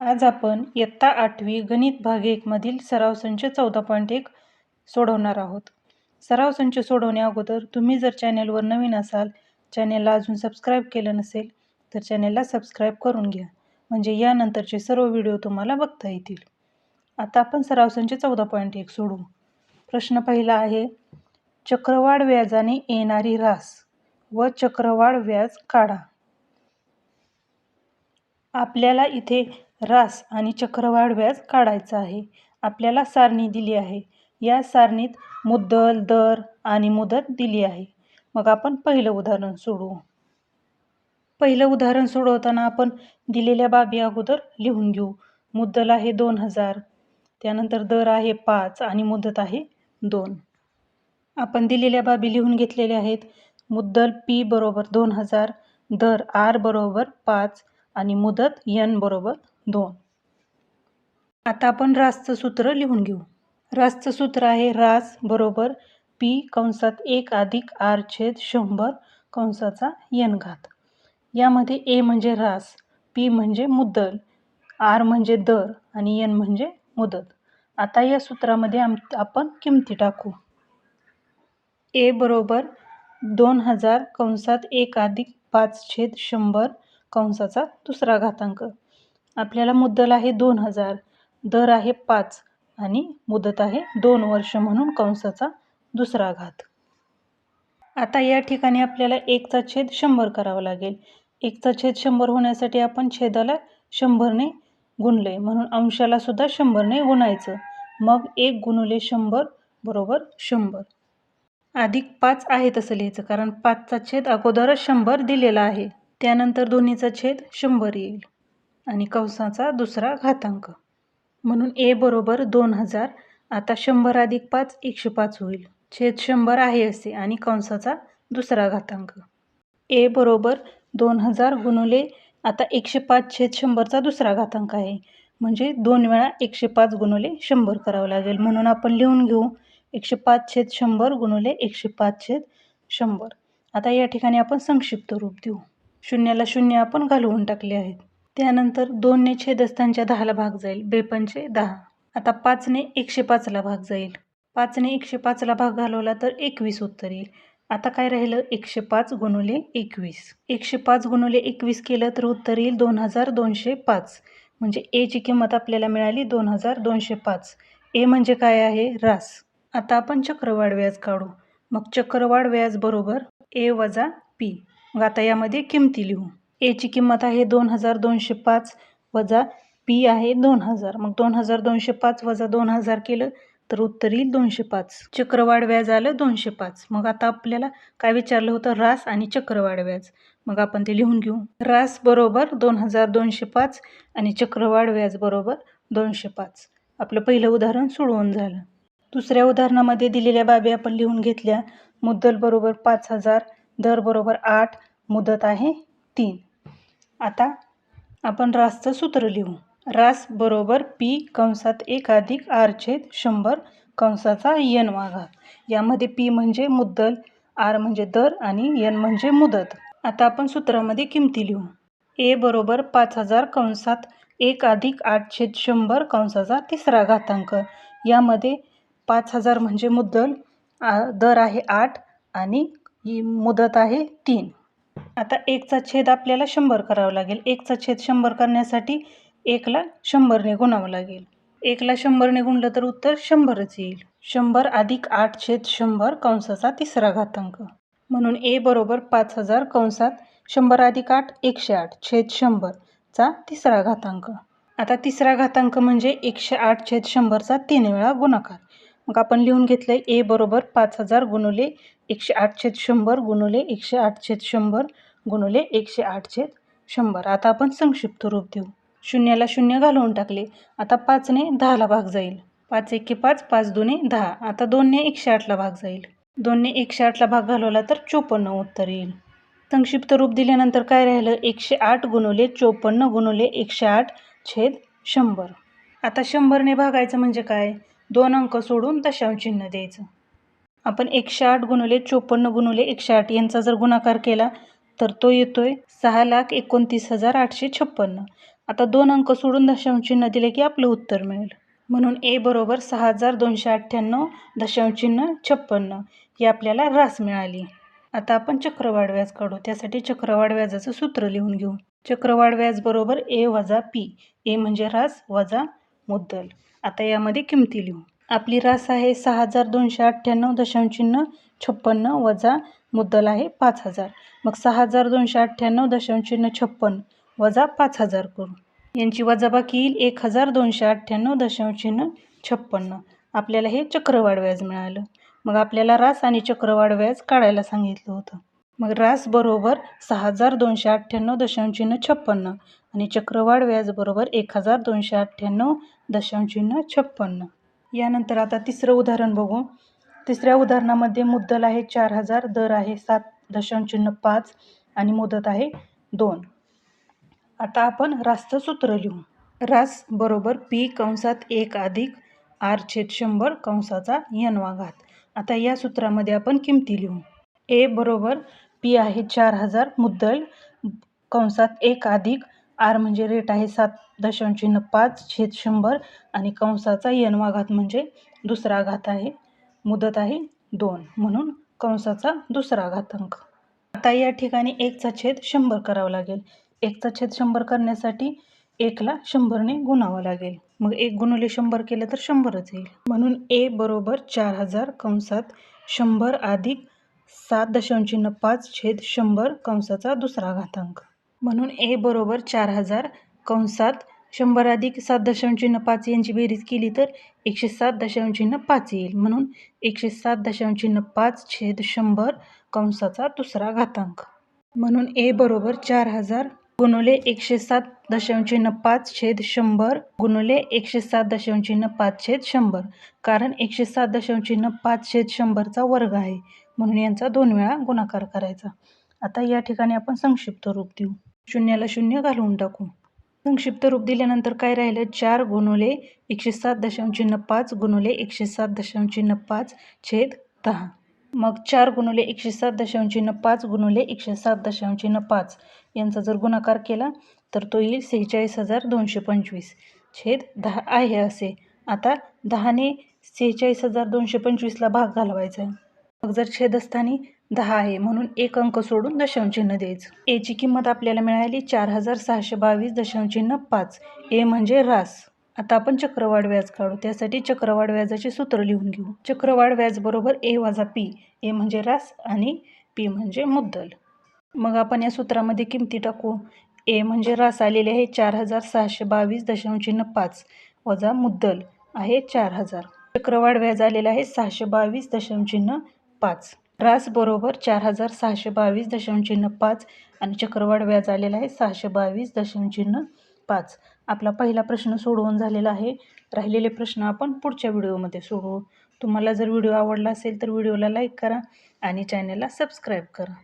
आज आपण इयत्ता आठवी गणित भाग एकमधील सराव संच चौदा पॉईंट एक सोडवणार आहोत. सराव संच सोडवण्या अगोदर तुम्ही जर चॅनेलवर नवीन असाल चॅनेलला अजून सबस्क्राईब केलं नसेल तर चॅनेलला सबस्क्राईब करून घ्या म्हणजे यानंतरचे सर्व व्हिडिओ तुम्हाला बघता येतील. आता आपण सराव संच चौदा पॉईंट एक सोडवू प्रश्न पहिला आहे चक्रवाढ व्याजाने येणारी रास व चक्रवाढ व्याज काढा. आपल्याला इथे रास आणि चक्रवाढ व्याज काढायचं आहे. आपल्याला सारणी दिली आहे. या सारणीत मुद्दल दर आणि मुदत दिली आहे. मग आपण पहिलं उदाहरण सोडवू. पहिलं उदाहरण सोडवताना आपण दिलेल्या बाबी अगोदर लिहून घेऊ. मुद्दल आहे दोन हजार. त्यानंतर दर आहे पाच आणि मुदत आहे दोन. आपण दिलेल्या बाबी लिहून घेतलेल्या आहेत. मुद्दल पी बरोबर दोन हजार दर आर बरोबर पाच आणि मुदत यन बरोबर दोन. आता आपण रासचं सूत्र लिहून घेऊ. रासचं सूत्र आहे रास बरोबर पी कंसात एक अधिक आर छेद शंभर कंसाचा यन घात. यामध्ये ए म्हणजे रास पी म्हणजे मुद्दल आर म्हणजे दर आणि यन म्हणजे मुदत. आता या सूत्रामध्ये आम आपण किमती टाकू. ए बरोबर दोन हजार कंसात एक अधिक पाच छेद शंभर कंसाचा दुसरा घातांक. आपल्याला मुद्दल आहे दोन हजार दर आहे पाच आणि मुदत आहे दोन वर्ष म्हणून कंसाचा दुसरा घात. आता या ठिकाणी आपल्याला एकचा छेद शंभर करावा लागेल. एकचा छेद शंभर होण्यासाठी आपण छेदाला शंभरने गुणले म्हणून अंशाला सुद्धा शंभरने गुणायचं. मग एक गुणुले शंभर बरोबर शंभर. अधिक पाच आहे तसं लिहायचं कारण पाचचा छेद अगोदरच शंभर दिलेला आहे. त्यानंतर दोन्हीचा छेद शंभर येईल. आणि कंसाचा दुसरा घातांक. म्हणून ए बरोबर दोन हजार आता शंभर अधिक पाच एकशे पाच होईल. छेद शंभर आहे असे आणि कंसाचा दुसरा घातांक. ए बरोबर दोन हजार गुणुले आता एकशे पाच छेद शंभरचा दुसरा घातांक आहे. म्हणजे दोन वेळा एकशे पाच गुणुले शंभर करावं लागेल. म्हणून आपण लिहून घेऊ. एकशे पाच छेद शंभर गुणुले एकशे पाच छेद शंभर. आता या ठिकाणी आपण संक्षिप्त रूप देऊ. शून्याला शून्य आपण घालवून टाकले आहेत. त्यानंतर दोनने छेदस्थांच्या दहाला भाग जाईल. बेपंचे दहा. आता पाचने एकशे पाचला भाग जाईल. पाचने एकशे पाचला भाग घालवला तर एकवीस उत्तर येईल. आता काय राहिलं? एकशे पाच गुणुले एकवीस. एकशे पाच गुणुले एकवीस केलं तर उत्तर येईल दोन हजार दोनशे पाच. म्हणजे एची किंमत आपल्याला मिळाली दोन हजार दोनशे पाच. ए म्हणजे काय आहे? रास आता आपण चक्रवाढ व्याज काढू. मग चक्रवाढ व्याज बरोबर ए वजा पी. आता यामध्ये किमती लिहू. एची किंमत आहे दोन हजार दोनशे पाच वजा पी आहे दोन हजार. मग दोन हजार दोनशे पाच वजा दोन हजार केलं तर उत्तर येईल दोनशे पाच. चक्रवाढ व्याज आलं दोनशे पाच. मग आता आपल्याला काय विचारलं होतं? रास आणि चक्रवाढ व्याज. मग आपण ते लिहून घेऊ. रास बरोबर दोन हजार दोनशे पाच आणि चक्रवाढ व्याज बरोबर दोनशे पाच. आपलं पहिलं उदाहरण सोडवून झालं. दुसऱ्या उदाहरणामध्ये दिलेल्या बाबी आपण लिहून घेतल्या. मुद्दल बरोबर पाच हजार दर बरोबर आठ मुदत आहे तीन. आता आपण रासचं सूत्र लिहू. रास बरोबर पी कंसात एक अधिक आर छेद शंभर कंसाचा यन वाघात यामध्ये पी म्हणजे मुद्दल आर म्हणजे दर आणि यन म्हणजे मुदत. आता आपण सूत्रामध्ये किमती लिहू. ए बरोबर पाच हजार कंसात एक अधिक आठ छेद शंभर कंसाचा तिसरा घातांक. यामध्ये पाच हजार म्हणजे मुद्दल दर आहे आठ आणि मुदत आहे तीन. आता एकचा छेद आपल्याला शंभर करावा लागेल. एकचा छेद शंभर करण्यासाठी एकला शंभरने गुणावं लागेल. एकला शंभरने गुणलं तर उत्तर शंभरच येईल. शंभर अधिक आठ छेद शंभर कंसाचा तिसरा घातांक. म्हणून ए बरोबर पाच हजार कंसात शंभर अधिक आठ एकशे आठ छेद शंभरचा तिसरा घातांक. आता तिसरा घातांक म्हणजे एकशे आठ छेद शंभरचा तीन वेळा गुणाकार. मग आपण लिहून घेतलं आहे ए बरोबर पाच हजार गुणुले एकशे आठ छेद शंभर गुणुले एकशे आठ छेद शंभर गुणुले एकशे आठ छेद शंभर. आता आपण संक्षिप्त रूप देऊ. शून्याला शून्य घालवून टाकले. आता पाचने दहाला भाग जाईल. पाच एके पाच पाच दोन्ही दहा. आता दोनने एकशे आठला भाग जाईल. दोनने एकशे आठला भाग घालवला तर चोपन्न उत्तर येईल. संक्षिप्त रूप दिल्यानंतर काय राहिलं? एकशे आठ गुणुले चोपन्न गुणुले एकशे आठ छेद शंभर. आता शंभरने भागायचं म्हणजे काय? दोन अंक सोडून दशांशचिन्ह द्यायचं. आपण एकशे आठ गुणुले चोपन्न गुणुले एकशे आठ यांचा जर गुणाकार केला तर तो येतोय सहा लाख एकोणतीस हजार आठशे छप्पन्न. आता दोन अंक सोडून दशांशचिन्ह दिले की आपलं उत्तर मिळेल. म्हणून ए बरोबर सहा हजार दोनशे अठ्ठ्याण्णव दशांश चिन्ह छप्पन्न ही आपल्याला रास मिळाली. आता आपण चक्रवाढ व्याज काढू. त्यासाठी चक्रवाढ व्याजाचं सूत्र लिहून घेऊ. चक्रवाढ व्याज बरोबर ए वजा पी. ए म्हणजे रास वजा मुद्दल. आता यामध्ये किमती लिहू. आपली रास आहे सहा हजार दोनशे अठ्ठ्याण्णव दशांश चिन्ह छप्पन्न वजा मुद्दल आहे पाच हजार. मग सहा हजार दोनशे अठ्ठ्याण्णव दशांश चिन्ह छप्पन्न वजा पाच हजार करू. यांची वजाबाकी येईल एक हजार दोनशे अठ्ठ्याण्णव दशांश चिन्ह छप्पन्न. आपल्याला हे चक्रवाढ व्याज मिळालं. मग आपल्याला रास आणि चक्रवाढ व्याज काढायला सांगितलं होतं. मग रास बरोबर सहा हजार दोनशे अठ्ठ्याण्णव दशांश चिन्ह छप्पन्न आणि चक्रवाढ व्याज बरोबर एक हजार दोनशे अठ्ठ्याण्णव दशांशून्य छप्पन्न. यानंतर आता तिसरं उदाहरण बघू. तिसऱ्या उदाहरणामध्ये मुद्दल आहे चार हजार दर आहे सात दशांशून्य पाच आणि मुदत आहे दोन. आता आपण रासचं सूत्र लिहू. रास बरोबर पी कंसात एक अधिक आर छेद शंभर कंसाचा यनवा घात आता या सूत्रामध्ये आपण किमती लिहू. ए बरोबर पी आहे चार हजार मुद्दल कंसात एक अधिक आर म्हणजे रेट आहे सात दशांश चिन्ह पाच छेद शंभर आणि कंसाचा यनवा घात म्हणजे दुसरा घात आहे. मुदत आहे दोन म्हणून कंसाचा दुसरा घातांक. आता या ठिकाणी एकचा छेद शंभर करावा लागेल. एकचा छेद शंभर करण्यासाठी एकला शंभरने गुणावं लागेल. मग एक गुणले शंभर केलं तर शंभरच येईल. म्हणून ए बरोबर चार हजार कंसात शंभर अधिक सात दशांश चिन्ह पाच छेद शंभर कंसाचा दुसरा घातांक. म्हणून ए बरोबर चार हजार कंसात शंभर अधिक सात दशांश चिन्ह पाच यांची बेरीज केली तर एकशे सात दशांश चिन्ह पाच येईल. म्हणून एकशे सात दशांश चिन्ह पाच छेद शंभर कंसाचा दुसरा घातांक. म्हणून ए बरोबर चार हजार गुणवले एकशे सात दशांश चिन्ह पाच छेद शंभर गुणवले एकशे सात दशांश चिन्ह पाच छेद शंभर. कारण एकशे सात दशांश चिन्ह पाच छेद शंभरचा वर्ग आहे. म्हणून यांचा दोन वेळा गुणाकार करायचा. आता या ठिकाणी आपण संक्षिप्त रूप देऊ. शून्याला शून्य घालवून टाकू. संक्षिप्त रूप दिल्यानंतर काय राहिलं? चार गुणवले एकशे सात दशांश चिन्ह पाच गुणवले एकशे सात दशांश चिन्ह पाच छेद दहा. मग चार गुणवले एकशे सात दशांश चिन्ह पाच गुणवले एकशे सात दशांश चिन्ह पाच. यांचा जर गुणाकार केला तर तो येईल सेहेचाळीस हजार दोनशे पंचवीस. छेद दहा आहे असे. आता दहाने सेहेचाळीस हजार दोनशे पंचवीसला भाग घालवायचा आहे. मग जर छेदस्थानी दहा आहे. म्हणून एक अंक सोडून दशांश चिन्ह द्यायचं एची किंमत आपल्याला मिळाली चार हजार सहाशे बावीस दशांश चिन्ह पाच. ए म्हणजे रास आता आपण चक्रवाढ व्याज काढू. त्यासाठी चक्रवाढ व्याजाचे सूत्र लिहून घेऊ. चक्रवाढ व्याज बरोबर ए वाजा पी ए म्हणजे रास आणि पी म्हणजे मुद्दल. मग आपण या सूत्रामध्ये किमती टाकू. ए म्हणजे रास आलेले आहे चार हजार सहाशे बावीस दशांशचिन्ह पाच. वजा मुद्दल आहे चार हजार. चक्रवाढ व्याज आलेलं आहे सहाशे बावीस दशांश चिन्ह पाच. रास बरोबर चार हजार सहाशे बावीस दशांश चिन्ह पाच आणि चक्रवाढ व्याज आलेलं आहे सहाशे बावीस दशांश चिन्ह पाच. आपला पहिला प्रश्न सोडवून झालेला आहे. राहिलेले प्रश्न आपण पुढच्या व्हिडिओमध्ये सोडवू. तुम्हाला जर व्हिडिओ आवडला असेल तर व्हिडिओला लाईक करा आणि चॅनलला सबस्क्राईब करा.